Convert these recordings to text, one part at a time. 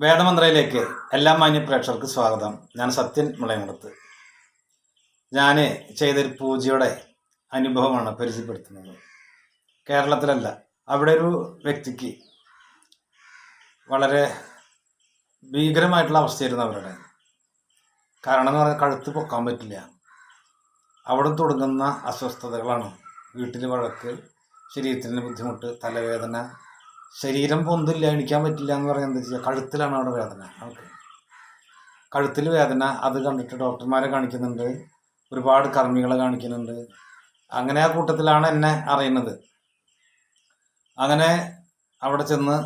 വേദമന്ത്രയിലേക്ക് എല്ലാ മാന്യ പ്രേക്ഷകർക്ക് സ്വാഗതം. ഞാൻ സത്യൻ മുളയമുടത്ത് ഞാൻ ചെയ്തൊരു പൂജയുടെ അനുഭവമാണ് പരിചയപ്പെടുത്തുന്നത്. കേരളത്തിലല്ല അവിടെ ഒരു വ്യക്തിക്ക് വളരെ ഭീകരമായിട്ടുള്ള അവസ്ഥയായിരുന്നു അവരുടെ. കാരണം എന്ന് പറഞ്ഞാൽ കഴുത്ത് പൊക്കാൻ പറ്റില്ല. അവിടെ തുടങ്ങുന്ന അസ്വസ്ഥതകളാണ് വീട്ടിൽ വഴക്ക് ശരീരത്തിന് ബുദ്ധിമുട്ട് തലവേദന ശരീരം പൊന്തില്ല എണിക്കാൻ പറ്റില്ല എന്ന് പറയാൻ എന്താ ചെയ്യുക കഴുത്തിലാണ് അവിടെ വേദന. ഓക്കെ. കഴുത്തിൽ വേദന അത് കണ്ടിട്ട് ഡോക്ടർമാരെ കാണിക്കുന്നുണ്ട്. ഒരുപാട് കർമ്മികളെ കാണിക്കുന്നുണ്ട്. അങ്ങനെ ആ കൂട്ടത്തിലാണ് എന്നെ അറിയുന്നത്. അങ്ങനെ അവിടെ ചെന്ന്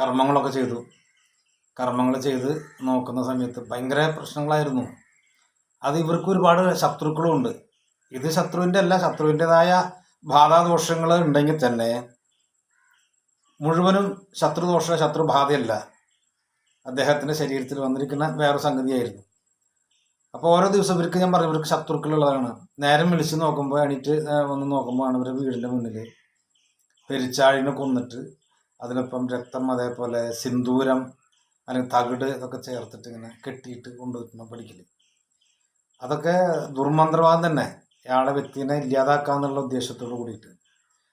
കർമ്മങ്ങളൊക്കെ ചെയ്തു. കർമ്മങ്ങൾ ചെയ്ത് നോക്കുന്ന സമയത്ത് ഭയങ്കര പ്രശ്നങ്ങളായിരുന്നു. അത് ഇവർക്ക് ഒരുപാട് ശത്രുക്കളും ഉണ്ട് ഇത് ശത്രുവിന്റെ അല്ല ശത്രുവിന്റെതായ ബാധാദോഷങ്ങൾ ഉണ്ടെങ്കിൽ തന്നെ മുഴുവനും ശത്രുദോഷ ശത്രുബാധയല്ല. അദ്ദേഹത്തിന്റെ ശരീരത്തിൽ വന്നിരിക്കുന്ന വേറെ സംഗതിയായിരുന്നു. അപ്പോൾ ഓരോ ദിവസം ഇവർക്ക് ഞാൻ പറഞ്ഞു ഇവർക്ക് ശത്രുക്കളുള്ളതാണ്. നേരം വിളിച്ച് നോക്കുമ്പോൾ എണീറ്റ് വന്ന് നോക്കുമ്പോൾ ആണ് ഇവരുടെ വീടിന്റെ മുന്നിൽ പെരിച്ചാഴിനെ കൊന്നിട്ട് അതിനൊപ്പം രക്തം അതേപോലെ സിന്ദൂരം അല്ലെങ്കിൽ തകിട് ഇതൊക്കെ ചേർത്തിട്ട് ഇങ്ങനെ കെട്ടിയിട്ട് കൊണ്ടുവരുന്ന പഠിക്കൽ അതൊക്കെ ദുർമന്ത്രവാദം തന്നെ. ഇയാളെ വ്യക്തിനെ ഇല്ലാതാക്കാന്നുള്ള ഉദ്ദേശത്തോട് കൂടിയിട്ട്.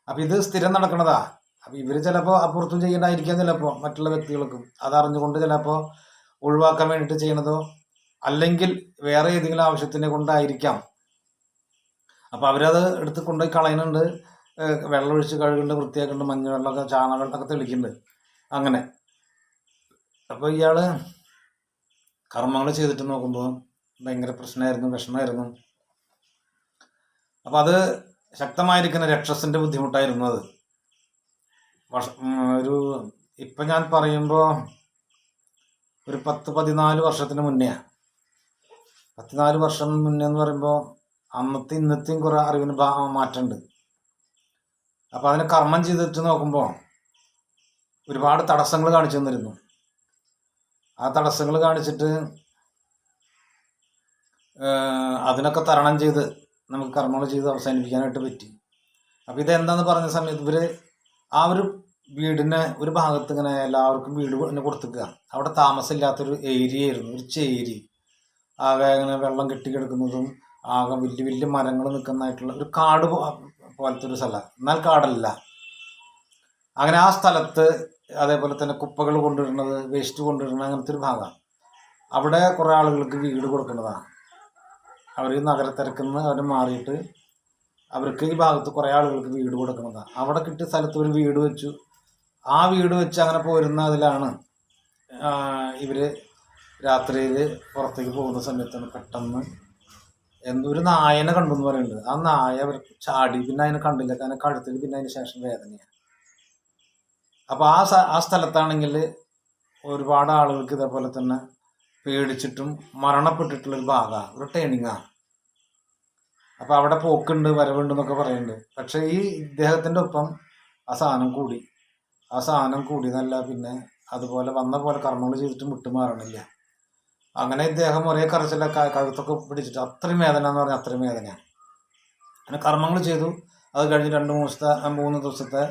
അപ്പം ഇത് സ്ഥിരം നടക്കണതാ. അപ്പം ഇവർ ചിലപ്പോൾ അപ്പുറത്തും ചെയ്യണ്ടായിരിക്കാം ചിലപ്പോൾ മറ്റുള്ള വ്യക്തികൾക്കും. അതറിഞ്ഞുകൊണ്ട് ചിലപ്പോൾ ഒഴിവാക്കാൻ വേണ്ടിയിട്ട് ചെയ്യണതോ അല്ലെങ്കിൽ വേറെ ഏതെങ്കിലും ആവശ്യത്തിനെ കൊണ്ടായിരിക്കാം. അപ്പോൾ അവരത് എടുത്ത് കൊണ്ടുപോയി കളയുന്നുണ്ട്. വെള്ളമൊഴിച്ച് കഴുകുന്നുണ്ട് വൃത്തിയാക്കുന്നുണ്ട് മഞ്ഞ വെള്ളമൊക്കെ ചാണക വെള്ളമൊക്കെ തെളിക്കുന്നുണ്ട്. അങ്ങനെ. അപ്പോൾ ഇയാൾ കർമ്മങ്ങൾ ചെയ്തിട്ട് നോക്കുമ്പോൾ ഭയങ്കര പ്രശ്നമായിരുന്നു വിഷമമായിരുന്നു. അപ്പോൾ അത് ശക്തമായിരിക്കുന്ന രക്ഷസിന്റെ ബുദ്ധിമുട്ടായിരുന്നു അത്. ഒരു ഇപ്പം ഞാൻ പറയുമ്പോൾ ഒരു പത്ത് പതിനാല് വർഷത്തിന് മുന്നേ. പത്തിനാല് വർഷം മുന്നേ എന്ന് പറയുമ്പോൾ അന്നത്തെ ഇന്നത്തെയും കുറേ അറിവിന് മാറ്റമുണ്ട് അപ്പോൾ അതിന് കർമ്മം ചെയ്തിട്ട് നോക്കുമ്പോൾ ഒരുപാട് തടസ്സങ്ങൾ കാണിച്ചു തന്നിരുന്നു. ആ തടസ്സങ്ങൾ കാണിച്ചിട്ട് അതിനൊക്കെ തരണം ചെയ്ത് നമുക്ക് കർമ്മങ്ങൾ ചെയ്ത് അവസാനിപ്പിക്കാനായിട്ട് പറ്റി. അപ്പോൾ ഇതെന്താന്ന് പറഞ്ഞ സമയത്ത് ഇവർ ആ ഒരു വീടിനെ ഒരു ഭാഗത്ത് ഇങ്ങനെ എല്ലാവർക്കും വീട് തന്നെ കൊടുത്തിക്കുക. അവിടെ താമസമില്ലാത്തൊരു ഏരിയ ആയിരുന്നു ഒരു ചേരി. ആകെ ഇങ്ങനെ വെള്ളം കെട്ടിക്കിടക്കുന്നതും ആകെ വലിയ വലിയ മരങ്ങൾ നിൽക്കുന്നതായിട്ടുള്ള ഒരു കാട് പോലത്തെ ഒരു സ്ഥലം. എന്നാൽ കാടല്ല. അങ്ങനെ ആ സ്ഥലത്ത് അതേപോലെ തന്നെ കുപ്പകൾ കൊണ്ടുവരുന്നത് വേസ്റ്റ് കൊണ്ടുവരുന്നത് അങ്ങനത്തെ ഒരു ഭാഗമാണ് അവിടെ കുറേ ആളുകൾക്ക് വീട് കൊടുക്കേണ്ടതാണ് അവർ നഗരത്തിരക്കുന്ന അവർ മാറിയിട്ട് അവർക്ക് ഈ ഭാഗത്ത് കുറേ ആളുകൾക്ക് വീട് കൊടുക്കുന്നതാണ് അവിടെ കിട്ടിയ സ്ഥലത്ത് ഒരു വീട് വെച്ചു. ആ വീട് വെച്ച് അങ്ങനെ പോരുന്ന അതിലാണ് ഇവർ രാത്രിയിൽ പുറത്തേക്ക് പോകുന്ന സമയത്താണ് പെട്ടെന്ന് എന്തോ ഒരു നായനെ കണ്ടു എന്ന് പറയുന്നത് ആ നായ അവർ ചാടി പിന്നെ അതിനെ കണ്ടില്ല. കാരണം കഴുത്തിൽ പിന്നെ അതിന് ശേഷം വേദനയാണ് അപ്പോൾ ആ ആ സ്ഥലത്താണെങ്കിൽ ഒരുപാട് ആളുകൾക്ക് ഇതേപോലെ തന്നെ പേടിച്ചിട്ടും മരണപ്പെട്ടിട്ടുള്ളൊരു ഭാഗമാണ് ഒരു ടേണിങ്ങാണ് അപ്പോൾ അവിടെ പോക്കുണ്ട് വരവുണ്ട് എന്നൊക്കെ പറയുന്നുണ്ട് പക്ഷേ ഈ ഇദ്ദേഹത്തിന്റെ ഒപ്പം ആ സാധനം കൂടി. ആ സാധനം കൂടി എന്നല്ല പിന്നെ അതുപോലെ വന്ന പോലെ കർമ്മങ്ങൾ ചെയ്തിട്ടും വിട്ടുമാറണില്ല അങ്ങനെ ഇദ്ദേഹം ഒരേ കറച്ചിലൊക്കെ കഴുത്തൊക്കെ പിടിച്ചിട്ട് അത്രയും വേദന എന്ന് പറഞ്ഞാൽ അത്രയും വേദനയാണ് അങ്ങനെ കർമ്മങ്ങൾ ചെയ്തു. അത് കഴിഞ്ഞ് രണ്ട് മൂന്ന് ദിവസത്തെ മൂന്ന് ദിവസത്തെ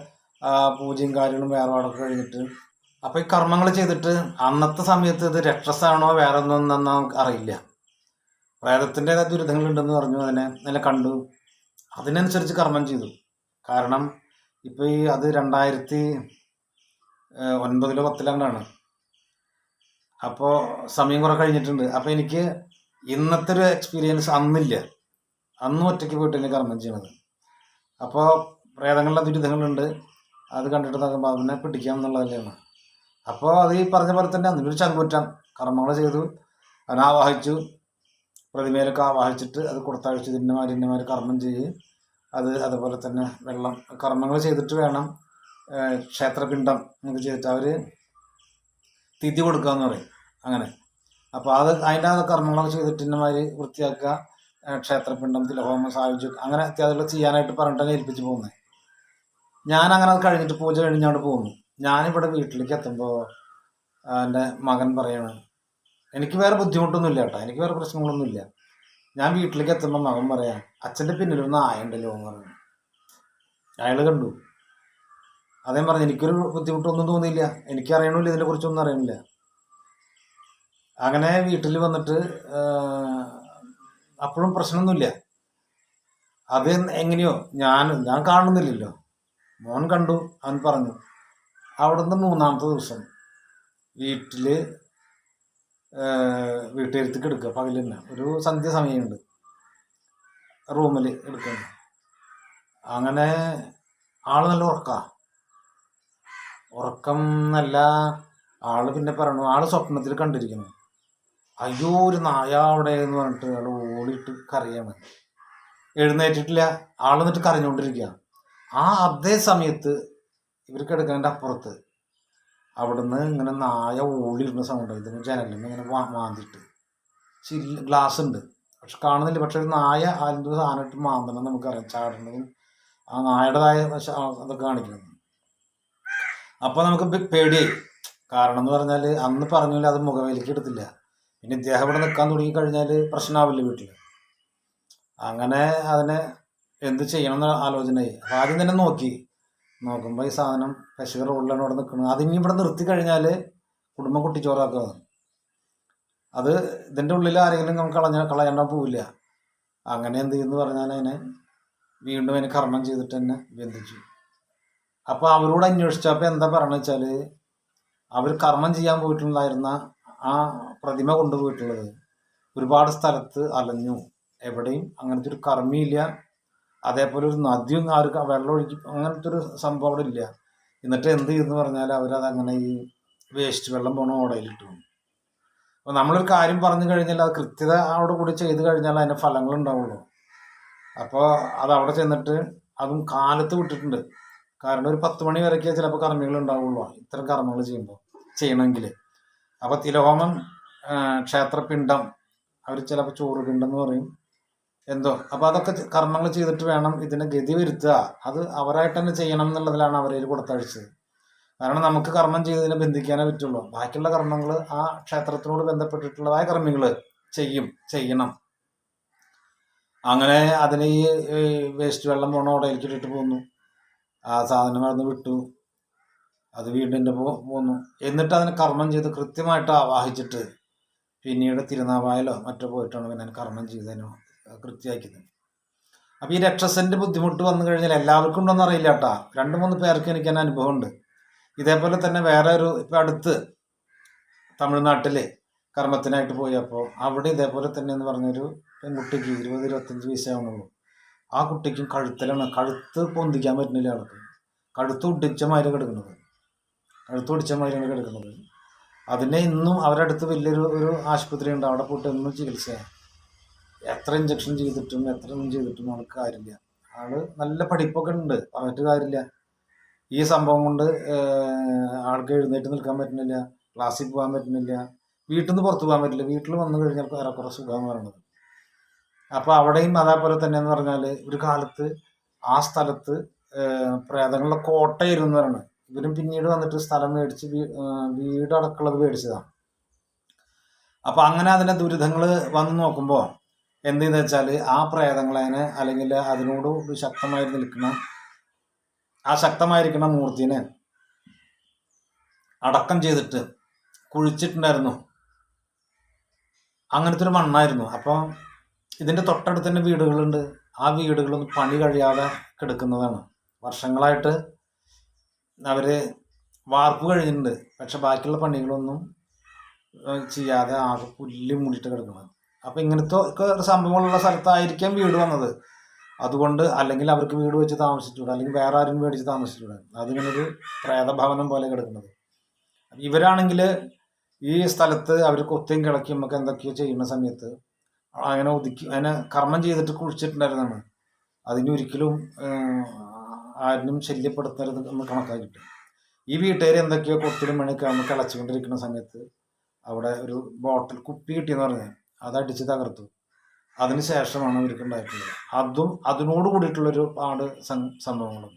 പൂജയും കാര്യങ്ങളും വേർപാടൊക്കെ കഴിഞ്ഞിട്ട് അപ്പോൾ ഈ കർമ്മങ്ങൾ ചെയ്തിട്ട് അന്നത്തെ സമയത്ത് ഇത് രക്ഷസാണോ വേറെ ഒന്നും അറിയില്ല. പ്രേതത്തിന്റെതായ ദുരിതങ്ങളുണ്ടെന്ന് പറഞ്ഞു അതിനെ നല്ല കണ്ടു. അതിനനുസരിച്ച് കർമ്മം ചെയ്തു. കാരണം ഇപ്പോൾ ഈ അത് രണ്ടായിരത്തി ഒൻപതിലോ പത്തിലാണ്ടാണ്. അപ്പോൾ സമയം കുറെ കഴിഞ്ഞിട്ടുണ്ട്. അപ്പോൾ എനിക്ക് ഇന്നത്തെ ഒരു എക്സ്പീരിയൻസ് അന്നില്ല. അന്നും ഒറ്റയ്ക്ക് പോയിട്ട് എനിക്ക് കർമ്മം ചെയ്യണത്. അപ്പോൾ പ്രേതങ്ങളുടെ ദുരിതങ്ങളുണ്ട്. അത് കണ്ടിട്ട് നോക്കുമ്പോൾ അതിനെ പിടിക്കാം എന്നുള്ളതല്ലാണ് അപ്പോൾ അത് ഈ പറഞ്ഞ പോലെ തന്നെ അതിനൊരു ചങ്കൂറ്റം. കർമ്മങ്ങൾ ചെയ്തു. അതിനെ ആവാഹിച്ചു. പ്രതിമയിലൊക്കെ ആവാഹിച്ചിട്ട് അത് കൊടുത്തഴിച്ച് ഇതിന്റെമാർ ഇതിന്റെമാർ കർമ്മം ചെയ്ത് അത് അതുപോലെ തന്നെ വെള്ളം കർമ്മങ്ങൾ ചെയ്തിട്ട് വേണം ക്ഷേത്രപിണ്ഡം എന്നൊക്കെ ചെയ്തിട്ട് അവർ തിഥി കൊടുക്കുക എന്ന് പറയും. അങ്ങനെ. അപ്പോൾ അത് അതിന്റെ അത് കർമ്മങ്ങളൊക്കെ ചെയ്തിട്ട് ഇന്നമാർ വൃത്തിയാക്കുക ക്ഷേത്രപിണ്ഡം തിലഹോമം സാധിച്ചു അങ്ങനെ അത്യാവശ്യം ചെയ്യാനായിട്ട് പറഞ്ഞിട്ടാണ് ഏൽപ്പിച്ച് പോകുന്നത്. ഞാൻ അങ്ങനെ അത് കഴിഞ്ഞിട്ട് പൂജ കഴിഞ്ഞാണ്ട് പോകുന്നു. ഞാനിവിടെ വീട്ടിലേക്ക് എത്തുമ്പോൾ എന്റെ മകൻ പറയാണ് എനിക്ക് വേറെ ബുദ്ധിമുട്ടൊന്നുമില്ല കേട്ടോ. എനിക്ക് വേറെ പ്രശ്നങ്ങളൊന്നുമില്ല ഞാൻ വീട്ടിലേക്ക് എത്തുമ്പോൾ മകൻ പറയാം അച്ഛന്റെ നായ ഉണ്ടല്ലോ എന്ന് പറഞ്ഞു. അയാൾ കണ്ടു. അതേ പറഞ്ഞു എനിക്കൊരു ബുദ്ധിമുട്ടൊന്നും തോന്നിയില്ല. എനിക്ക് അറിയണമില്ല ഇതിനെ കുറിച്ചൊന്നും അറിയണില്ല. അങ്ങനെ വീട്ടിൽ വന്നിട്ട് അപ്പോഴും പ്രശ്നമൊന്നുമില്ല. അത് എങ്ങനെയോ ഞാൻ ഞാൻ കാണുന്നില്ലല്ലോ. മോൻ കണ്ടു അവൻ പറഞ്ഞു. അവിടുന്ന് മൂന്നാമത്തെ ദിവസം വീട്ടിൽ വീട്ടുകാരത്തേക്ക് എടുക്കുക. പകൽ തന്നെ ഒരു സന്ധ്യ സമയമുണ്ട്. റൂമിൽ എടുക്കുന്നു അങ്ങനെ ആൾ നല്ല ഉറക്ക. ഉറക്കം നല്ല ആൾ പിന്നെ പറഞ്ഞു ആൾ സ്വപ്നത്തിൽ കണ്ടിരിക്കുന്നു. അയ്യോ ഒരു നായ അവിടെ എന്ന് പറഞ്ഞിട്ട് ആൾ ഓടിയിട്ട് കരയാണ് എഴുന്നേറ്റിട്ടില്ല. ആൾ എന്നിട്ട് കരഞ്ഞുകൊണ്ടിരിക്കുക ആ അതേ സമയത്ത് ഇവർക്ക് എടുക്കുന്നതിന്റെ അപ്പുറത്ത് അവിടുന്ന് ഇങ്ങനെ നായ ഓടിയിരുന്ന സൗണ്ട് ഇതിന് ജനലിൽ ഇങ്ങനെ മാന്തിയിട്ട് ചില്ല് ഗ്ലാസ് ഉണ്ട്. പക്ഷെ കാണുന്നില്ല. പക്ഷെ ഒരു നായ അതിന്റെ സാധനമായിട്ട് മാന്തണം നമുക്കറിയാം. ചാടുന്നതും ആ നായയുടേതായ അതൊക്കെ കാണിക്കുന്നത് അപ്പോൾ നമുക്ക് പേടിയായി. കാരണം എന്ന് പറഞ്ഞാൽ അന്ന് പറഞ്ഞില്ല അത് മുഖവേലിക്ക് എടുത്തില്ല. പിന്നെ ഇദ്ദേഹം ഇവിടെ നിൽക്കാൻ തുടങ്ങി കഴിഞ്ഞാൽ പ്രശ്നമാവില്ല വീട്ടിൽ അങ്ങനെ അതിനെ എന്ത് ചെയ്യണം എന്ന ആലോചനയായി. അപ്പോൾ ആദ്യം തന്നെ നോക്കി. നോക്കുമ്പോൾ ഈ സാധനം പശുവിൻ റോഡിലാണ് ഇവിടെ നിൽക്കുന്നത് അതിനി ഇവിടെ നിർത്തി കഴിഞ്ഞാൽ കുടുംബം കുട്ടിച്ചോറാക്കുക അത് ഇതിന്റെ ഉള്ളിൽ ആരെങ്കിലും നമുക്ക് കളഞ്ഞ കളയാൻ പോവില്ല. അങ്ങനെ എന്ത് ചെയ്യുന്നു പറഞ്ഞാൽ അതിനെ വീണ്ടും അതിനെ കർമ്മം ചെയ്തിട്ട് തന്നെ ബന്ധിച്ചു. അപ്പോൾ അവരോട് അന്വേഷിച്ചപ്പോൾ എന്താ പറഞ്ഞു വെച്ചാൽ അവർ കർമ്മം ചെയ്യാൻ പോയിട്ടുണ്ടായിരുന്ന ആ പ്രതിമ കൊണ്ടുപോയിട്ടുള്ളത് ഒരുപാട് സ്ഥലത്ത് അലഞ്ഞു. എവിടെയും അങ്ങനത്തെ ഒരു കർമ്മിയില്ല അതേപോലെ ഒരു നദിയും ആർക്കും വെള്ളം ഒഴുക്കി അങ്ങനത്തെ ഒരു സംഭവം അവിടെ ഇല്ല. എന്നിട്ട് എന്ത് ചെയ്തെന്ന് പറഞ്ഞാൽ അവരത് അങ്ങനെ ഈ വേസ്റ്റ് വെള്ളം പോണ ഓടയിലിട്ടു അപ്പോൾ നമ്മളൊരു കാര്യം പറഞ്ഞു കഴിഞ്ഞാൽ അത് കൃത്യത അവിടെ കൂടി ചെയ്ത് കഴിഞ്ഞാൽ അതിന്റെ ഫലങ്ങൾ ഉണ്ടാവുള്ളൂ. അപ്പോൾ അത് അവിടെ ചെന്നിട്ട് അതും കാലത്ത് വിട്ടിട്ടുണ്ട്. കാരണം ഒരു പത്ത് മണി വരെയൊക്കെ ചിലപ്പോൾ കർമ്മികൾ ഉണ്ടാവുള്ളൂ ഇത്തരം കർമ്മങ്ങൾ ചെയ്യുമ്പോൾ ചെയ്യണമെങ്കിൽ അപ്പോൾ തിലഹോമം ക്ഷേത്രപിണ്ഡം അവർ ചിലപ്പോൾ ചോറ് പിണ്ടം എന്ന് പറയും. എന്തോ? അപ്പോൾ അതൊക്കെ കർമ്മങ്ങൾ ചെയ്തിട്ട് വേണം ഇതിനെ ഗതി വരുത്തുക. അത് അവരായിട്ട് തന്നെ ചെയ്യണം എന്നുള്ളതിലാണ് അവരേൽ കൊടുത്തഴിച്ചത് കാരണം നമുക്ക് കർമ്മം ചെയ്തതിനെ ബന്ധിക്കാനേ പറ്റുള്ളൂ. ബാക്കിയുള്ള കർമ്മങ്ങൾ ആ ക്ഷേത്രത്തിനോട് ബന്ധപ്പെട്ടിട്ടുള്ളതായ കർമ്മികൾ ചെയ്യും ചെയ്യണം. അങ്ങനെ അതിന് ഈ വേസ്റ്റ് വെള്ളം പോണ ഓടയിലേക്ക് ഇട്ടിട്ട് പോന്നു. ആ സാധനം അവിടെ വിട്ടു. അത് വീണ്ടും പോന്നു. എന്നിട്ട് അതിന് കർമ്മം ചെയ്ത് കൃത്യമായിട്ട് ആവാഹിച്ചിട്ട് പിന്നീട് തിരുനാവായാലോ മറ്റോ പോയിട്ടാണ് പിന്നെ കർമ്മം ചെയ്തതിനോ കൃത്യമാക്കിയത് അപ്പോൾ ഈ രക്ഷസന്റെ ബുദ്ധിമുട്ട് വന്നു കഴിഞ്ഞാൽ എല്ലാവർക്കും ഉണ്ടോയെന്ന് അറിയില്ല കേട്ടാ. രണ്ട് മൂന്ന് പേർക്ക് എനിക്ക് തന്നെ അനുഭവമുണ്ട്. ഇതേപോലെ തന്നെ വേറെ ഒരു ഇപ്പം അടുത്ത് തമിഴ്നാട്ടിൽ കർമ്മത്തിനായിട്ട് പോയപ്പോൾ അവിടെ ഇതേപോലെ തന്നെ എന്ന് പറഞ്ഞൊരു പെൺകുട്ടിക്ക് ഇരുപത് ഇരുപത്തഞ്ച് വയസ്സാവുന്നുള്ളൂ ആ കുട്ടിക്കും കഴുത്തിലാണ് കഴുത്ത് പൊന്തിക്കാൻ പറ്റുന്നില്ല ആൾക്ക്. കഴുത്ത് ഒടിച്ച മാതിരി കിടക്കുന്നത്. കഴുത്ത് ഒടിച്ച മാതിരിയാണ് കിടക്കുന്നത്. അതിനെ ഇന്നും അവരടുത്ത് വലിയൊരു ഒരു ആശുപത്രി ഉണ്ട്. അവിടെ പോയിട്ട് ഇന്നും ചികിത്സയാണ്. എത്ര ഇഞ്ചക്ഷൻ ചെയ്തിട്ടും എത്ര ഒന്നും ചെയ്തിട്ടും ആൾക്ക് കാര്യമില്ല. ആൾ നല്ല പഠിപ്പൊക്കെ ഉണ്ട് പറഞ്ഞിട്ട് കാര്യമില്ല. ഈ സംഭവം കൊണ്ട് ആൾക്ക് എഴുന്നേറ്റ് നിൽക്കാൻ പറ്റുന്നില്ല ക്ലാസ്സിൽ പോകാൻ പറ്റുന്നില്ല വീട്ടിൽ നിന്ന് പുറത്ത് പോകാൻ പറ്റില്ല. വീട്ടിൽ വന്നു കഴിഞ്ഞാൽ ഏറെക്കുറെ സുഖമെന്ന് പറയുന്നത്. അപ്പോൾ അവിടെയും അതേപോലെ തന്നെ എന്ന് പറഞ്ഞാൽ ഒരു കാലത്ത് ആ സ്ഥലത്ത് പ്രേതങ്ങളുടെ കോട്ടയായിരുന്നു പറയുന്നത്. ഇവരും പിന്നീട് വന്നിട്ട് സ്ഥലം മേടിച്ച് വീടടക്കുള്ളത് മേടിച്ചതാണ്. അപ്പോൾ അങ്ങനെ അതിന്റെ ദുരിതങ്ങൾ വന്ന് നോക്കുമ്പോൾ എന്ത് ചെയ്യുന്നത് വെച്ചാൽ ആ പ്രേതങ്ങളതിനെ അല്ലെങ്കിൽ അതിനോട് ശക്തമായി നിൽക്കുന്ന ആ ശക്തമായിരിക്കുന്ന മൂർത്തിനെ അടക്കം ചെയ്തിട്ട് കുഴിച്ചിട്ടുണ്ടായിരുന്നു. അങ്ങനത്തെ ഒരു മണ്ണായിരുന്നു. അപ്പോൾ ഇതിന്റെ തൊട്ടടുത്ത് തന്നെ വീടുകളുണ്ട്. ആ വീടുകളൊന്നും പണി കഴിയാതെ കിടക്കുന്നതാണ്. വർഷങ്ങളായിട്ട് അവർ വാർപ്പ് കഴിഞ്ഞിട്ടുണ്ട്. പക്ഷെ ബാക്കിയുള്ള പണികളൊന്നും ചെയ്യാതെ ആകെ പുല്ല് മൂടിയിട്ട് കിടക്കുന്നത്. അപ്പോൾ ഇങ്ങനത്തെ ഒക്കെ ഒരു സംഭവങ്ങളുള്ള സ്ഥലത്തായിരിക്കാം വീട് വന്നത്. അതുകൊണ്ട് അല്ലെങ്കിൽ അവർക്ക് വീട് വെച്ച് താമസിച്ചുകൂടാ അല്ലെങ്കിൽ വേറെ ആരും മേടിച്ച് താമസിച്ചുകൂടാ. അതിങ്ങനെ ഒരു പ്രേതഭവനം പോലെ കിടക്കുന്നത്. ഇവരാണെങ്കിൽ ഈ സ്ഥലത്ത് അവർ കൊത്തിയും കിളക്കിയും ഒക്കെ എന്തൊക്കെയോ ചെയ്യുന്ന സമയത്ത് അങ്ങനെ ഒതുക്കി അതിനെ കർമ്മം ചെയ്തിട്ട് കുഴിച്ചിട്ടുണ്ടായിരുന്നതാണ് അതിന് ഒരിക്കലും ആരിനും ശല്യപ്പെടുത്തരുത് എന്ന് കണക്കാക്കിയിട്ട് ഈ വീട്ടുകാർ എന്തൊക്കെയോ കൊത്തിലും മണിയൊക്കെ കിളച്ചുകൊണ്ടിരിക്കുന്ന സമയത്ത് അവിടെ ഒരു ബോട്ടിൽ കുപ്പി കിട്ടിയെന്ന് പറഞ്ഞാൽ അതടിച്ച് തകർത്തു. അതിന് ശേഷമാണ് ഇവർക്ക് ഉണ്ടായിട്ടുള്ളത്. അതും അതിനോട് കൂടിയിട്ടുള്ളൊരു പാട് സംഭവങ്ങളും.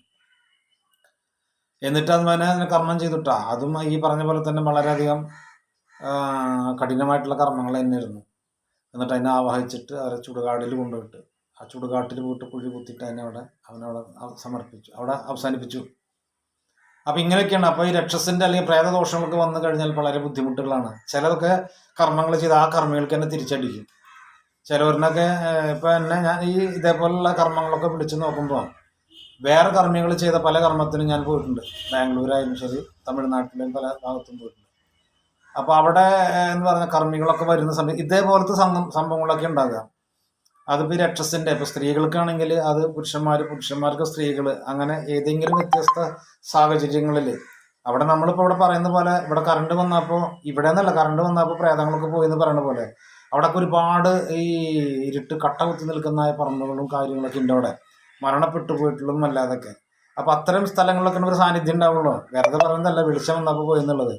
എന്നിട്ട് അതിനെ കർമ്മം ചെയ്തിട്ടാ. അതും ഈ പറഞ്ഞ പോലെ തന്നെ വളരെയധികം കഠിനമായിട്ടുള്ള കർമ്മങ്ങൾ തന്നെയായിരുന്നു. എന്നിട്ട് അതിനെ ആവാഹിച്ചിട്ട് അവരെ ചുടുകാടിൽ കൊണ്ടുപോയിട്ട് ആ ചുടുകാട്ടിൽ പോയിട്ട് കുഴി കുത്തിയിട്ട് അതിനെ അവിടെ അവനവിടെ അവ- സമർപ്പിച്ചു. അവിടെ അവസാനിപ്പിച്ചു. അപ്പം ഇങ്ങനെയൊക്കെയാണ്. അപ്പോൾ ഈ രക്ഷസിന്റെ അല്ലെങ്കിൽ പ്രേതദോഷങ്ങൾക്ക് വന്നു കഴിഞ്ഞാൽ വളരെ ബുദ്ധിമുട്ടുകളാണ്. ചിലതൊക്കെ കർമ്മങ്ങൾ ചെയ്ത് ആ കർമ്മികൾക്ക് തന്നെ തിരിച്ചടിക്കും. ചിലവരിനൊക്കെ ഇപ്പോൾ എന്നെ ഞാൻ ഈ ഇതേപോലുള്ള കർമ്മങ്ങളൊക്കെ വിളിച്ചു നോക്കുമ്പോൾ വേറെ കർമ്മികൾ ചെയ്ത പല കർമ്മത്തിനും ഞാൻ പോയിട്ടുണ്ട്. ബാംഗ്ലൂരായാലും ശരി തമിഴ്നാട്ടിലും പല ഭാഗത്തും പോയിട്ടുണ്ട്. അപ്പോൾ അവിടെ എന്ന് പറഞ്ഞ കർമ്മികളൊക്കെ വരുന്ന സമയത്ത് ഇതേപോലത്തെ സംഭവങ്ങളൊക്കെ ഉണ്ടാകുക അതിപ്പോൾ രക്ഷസിന്റെ ഇപ്പോൾ സ്ത്രീകൾക്കാണെങ്കിൽ അത് പുരുഷന്മാർ പുരുഷന്മാർക്ക് സ്ത്രീകൾ അങ്ങനെ ഏതെങ്കിലും വ്യത്യസ്ത സാഹചര്യങ്ങളിൽ അവിടെ നമ്മളിപ്പോൾ ഇവിടെ പറയുന്ന പോലെ ഇവിടെ കറണ്ട് വന്നപ്പോൾ ഇവിടെ നിന്നല്ല കറണ്ട് വന്നപ്പോൾ പ്രേതങ്ങളൊക്കെ പോയി എന്ന് പറയുന്ന പോലെ അവിടെയൊക്കെ ഒരുപാട് ഈ ഇരുട്ട് കട്ട കുത്തി നിൽക്കുന്ന പറമ്പുകളും കാര്യങ്ങളൊക്കെ ഉണ്ട് അവിടെ. മരണപ്പെട്ടു പോയിട്ടുള്ളതും അല്ലാതൊക്കെ അപ്പോൾ അത്തരം സ്ഥലങ്ങളിലൊക്കെ ഒരു സാന്നിധ്യം ഉണ്ടാവുള്ളൂ. വെറുതെ പറയുന്നതല്ല വെളിച്ചം വന്നപ്പോൾ പോയി എന്നുള്ളത്.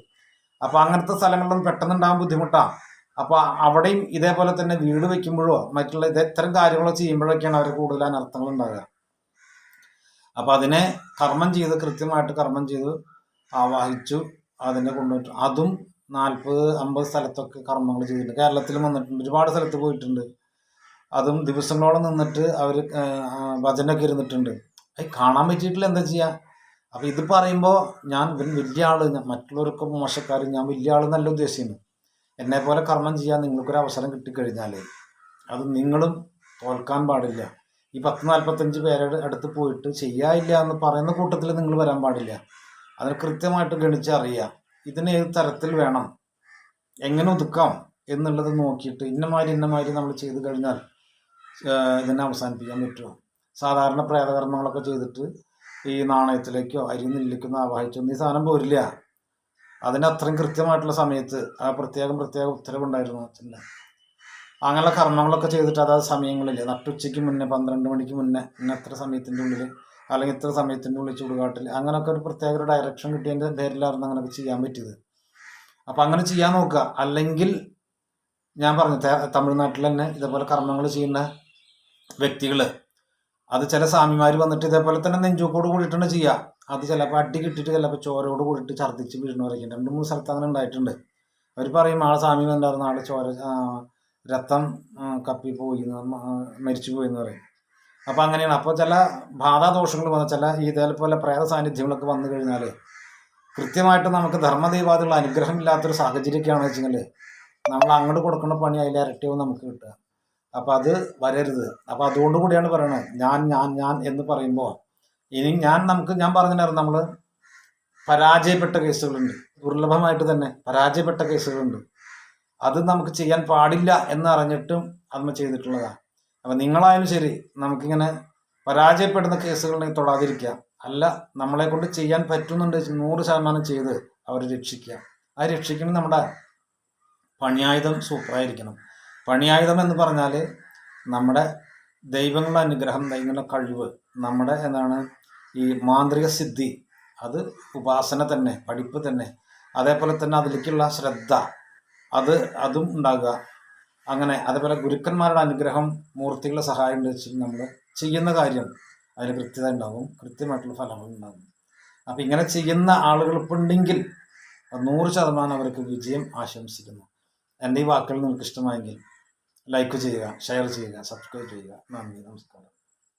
അപ്പോൾ അങ്ങനത്തെ സ്ഥലങ്ങളിലൊന്നും പെട്ടെന്ന് ഉണ്ടാകാൻ ബുദ്ധിമുട്ടാണ് അപ്പോൾ അവിടെയും ഇതേപോലെ തന്നെ വീട് വെക്കുമ്പോഴോ മറ്റുള്ള ഇത് ഇത്തരം കാര്യങ്ങളോ ചെയ്യുമ്പോഴൊക്കെയാണ് അവർ കൂടുതൽ അനർത്ഥങ്ങൾ ഉണ്ടാകുക അപ്പോൾ അതിനെ കർമ്മം ചെയ്ത് കൃത്യമായിട്ട് കർമ്മം ചെയ്ത് ആവാഹിച്ചു അതിനെ കൊണ്ടുപോയിട്ട് അതും നാൽപ്പത് അമ്പത് സ്ഥലത്തൊക്കെ കർമ്മങ്ങൾ ചെയ്തിട്ടുണ്ട്. കേരളത്തിൽ വന്നിട്ടുണ്ട് ഒരുപാട് സ്ഥലത്ത് പോയിട്ടുണ്ട്. അതും ദിവസങ്ങളോളം നിന്നിട്ട് അവർ ഭജനൊക്കെ ഇരുന്നിട്ടുണ്ട്. അത് കാണാൻ പറ്റിയിട്ടില്ല എന്താ ചെയ്യുക അപ്പോൾ ഇത് പറയുമ്പോൾ ഞാൻ വലിയ ആൾ മറ്റുള്ളവർക്ക് മോശക്കാർ ഞാൻ വലിയ ആൾ നല്ല ഉദ്ദേശിക്കുന്നു എന്നെ പോലെ കർമ്മം ചെയ്യാൻ നിങ്ങൾക്കൊരു അവസരം കിട്ടിക്കഴിഞ്ഞാൽ അത് നിങ്ങളും തോൽക്കാൻ പാടില്ല. ഈ പത്ത് നാൽപ്പത്തഞ്ച് പേരുടെ അടുത്ത് പോയിട്ട് ചെയ്യാനില്ല എന്ന് പറയുന്ന കൂട്ടത്തിൽ നിങ്ങൾ വരാൻ പാടില്ല. അതിന് കൃത്യമായിട്ട് ഗണിച്ചറിയാം ഇതിന് ഏത് തരത്തിൽ വേണം? എങ്ങനെ ഒതുക്കാം എന്നുള്ളത് നോക്കിയിട്ട് ഇന്നമാതിരി ഇന്നമാതിരി നമ്മൾ ചെയ്ത് കഴിഞ്ഞാൽ ഇതിനെ അവസാനിപ്പിക്കാൻ പറ്റുമോ? സാധാരണ പ്രേതകർമ്മങ്ങളൊക്കെ ചെയ്തിട്ട് ഈ നാണയത്തിലേക്കോ അരി നെല്ലിക്കൊന്നും ആവാഹിച്ചൊന്നും ഈ സാധനം പോരില്ല. അതിന് അത്രയും കൃത്യമായിട്ടുള്ള സമയത്ത് ആ പ്രത്യേകം പ്രത്യേക ഉത്തരവുണ്ടായിരുന്നു അച്ഛന്റെ അങ്ങനെയുള്ള കർമ്മങ്ങളൊക്കെ ചെയ്തിട്ട് അതാത് സമയങ്ങളിൽ നട്ടുച്ചയ്ക്ക് മുന്നേ പന്ത്രണ്ട് മണിക്ക് മുന്നേ ഇന്ന എത്ര സമയത്തിന്റെ ഉള്ളിൽ അല്ലെങ്കിൽ ഇത്ര സമയത്തിന്റെ ഉള്ളിൽ ചൂടുകാട്ടിൽ അങ്ങനെയൊക്കെ ഒരു പ്രത്യേക ഒരു ഡയറക്ഷൻ കിട്ടിയതിന്റെ പേരിലായിരുന്നു അങ്ങനെയൊക്കെ ചെയ്യാൻ പറ്റിയത്. അപ്പോൾ അങ്ങനെ ചെയ്യാൻ നോക്കുക. അല്ലെങ്കിൽ ഞാൻ പറഞ്ഞു തമിഴ്നാട്ടിൽ തന്നെ ഇതേപോലെ കർമ്മങ്ങൾ ചെയ്യുന്ന വ്യക്തികൾ അത് ചില സ്വാമിമാർ വന്നിട്ട് ഇതേപോലെ തന്നെ നെഞ്ചൂക്കോട് കൂടിയിട്ടാണ് ചെയ്യുക. അത് ചിലപ്പോൾ അടി കിട്ടിയിട്ട് ചിലപ്പോൾ ചോരയോട് കൂടിയിട്ട് ഛർദ്ദിച്ച് വീഴുന്നവരൊക്കെ രണ്ട് മൂന്ന് സ്ഥലത്ത് അങ്ങനെ ഉണ്ടായിട്ടുണ്ട്. അവർ പറയും ആളെ സ്വാമി എന്താ ആളെ ചോര രക്തം കപ്പി പോയി മരിച്ചു പോയി എന്ന് പറയും. അപ്പോൾ അങ്ങനെയാണ്. അപ്പോൾ ചില ബാധാദോഷങ്ങൾ വന്ന ചില ഇതേപോലെ പ്രേത സാന്നിധ്യങ്ങളൊക്കെ വന്നു കഴിഞ്ഞാൽ കൃത്യമായിട്ട് നമുക്ക് ധർമ്മദൈവാദികളുടെ അനുഗ്രഹം ഇല്ലാത്തൊരു സാഹചര്യമൊക്കെയാണെന്ന് വെച്ചെങ്കിൽ നമ്മൾ അങ്ങോട്ട് കൊടുക്കുന്ന പണി അതിൽ ഇരട്ടിയാവും നമുക്ക് കിട്ടുക. അപ്പോൾ അത് വരരുത്. അപ്പോൾ അതുകൊണ്ട് കൂടിയാണ് പറയണത്. ഞാൻ ഞാൻ ഞാൻ എന്ന് പറയുമ്പോൾ ഇനി ഞാൻ നമുക്ക് ഞാൻ പറഞ്ഞിട്ടുണ്ടായിരുന്നു നമ്മൾ പരാജയപ്പെട്ട കേസുകളുണ്ട്. ദുർലഭമായിട്ട് തന്നെ പരാജയപ്പെട്ട കേസുകളുണ്ട്. അത് നമുക്ക് ചെയ്യാൻ പാടില്ല എന്ന് അറിഞ്ഞിട്ടും അത് ചെയ്തിട്ടുള്ളതാണ് അപ്പം നിങ്ങളായാലും ശരി നമുക്കിങ്ങനെ പരാജയപ്പെടുന്ന കേസുകളെ തൊടാതിരിക്കുക. അല്ല നമ്മളെ കൊണ്ട് ചെയ്യാൻ പറ്റുന്നുണ്ട് നൂറ് ശതമാനം ചെയ്ത് അവരെ രക്ഷിക്കുക. ആ രക്ഷിക്കണം നമ്മുടെ പണിയായുധം സൂപ്പറായിരിക്കണം പണിയായുധം എന്ന് പറഞ്ഞാൽ നമ്മുടെ ദൈവങ്ങളുടെ അനുഗ്രഹം ദൈവങ്ങളുടെ കഴിവ് നമ്മുടെ എന്താണ് ഈ മാന്ത്രിക സിദ്ധി അത് ഉപാസന തന്നെ പഠിപ്പ് തന്നെ. അതേപോലെ തന്നെ അതിലേക്കുള്ള ശ്രദ്ധ അത് അതും ഉണ്ടാകുക. അങ്ങനെ അതേപോലെ ഗുരുക്കന്മാരുടെ അനുഗ്രഹം മൂർത്തികളുടെ സഹായം വെച്ച് നമ്മൾ ചെയ്യുന്ന കാര്യം അതിന് കൃത്യത ഉണ്ടാകും കൃത്യമായിട്ടുള്ള ഫലങ്ങൾ ഉണ്ടാകും. അപ്പം ഇങ്ങനെ ചെയ്യുന്ന ആളുകൾ ഇപ്പോൾ ഉണ്ടെങ്കിൽ നൂറ് ശതമാനം അവർക്ക് വിജയം ആശംസിക്കുന്നു. എന്റെ ഈ വാക്കുകൾ നിങ്ങൾക്ക് ഇഷ്ടമായെങ്കിൽ ലൈക്ക് ചെയ്യുക ഷെയർ ചെയ്യുക സബ്സ്ക്രൈബ് ചെയ്യുക. നന്ദി നമസ്കാരം.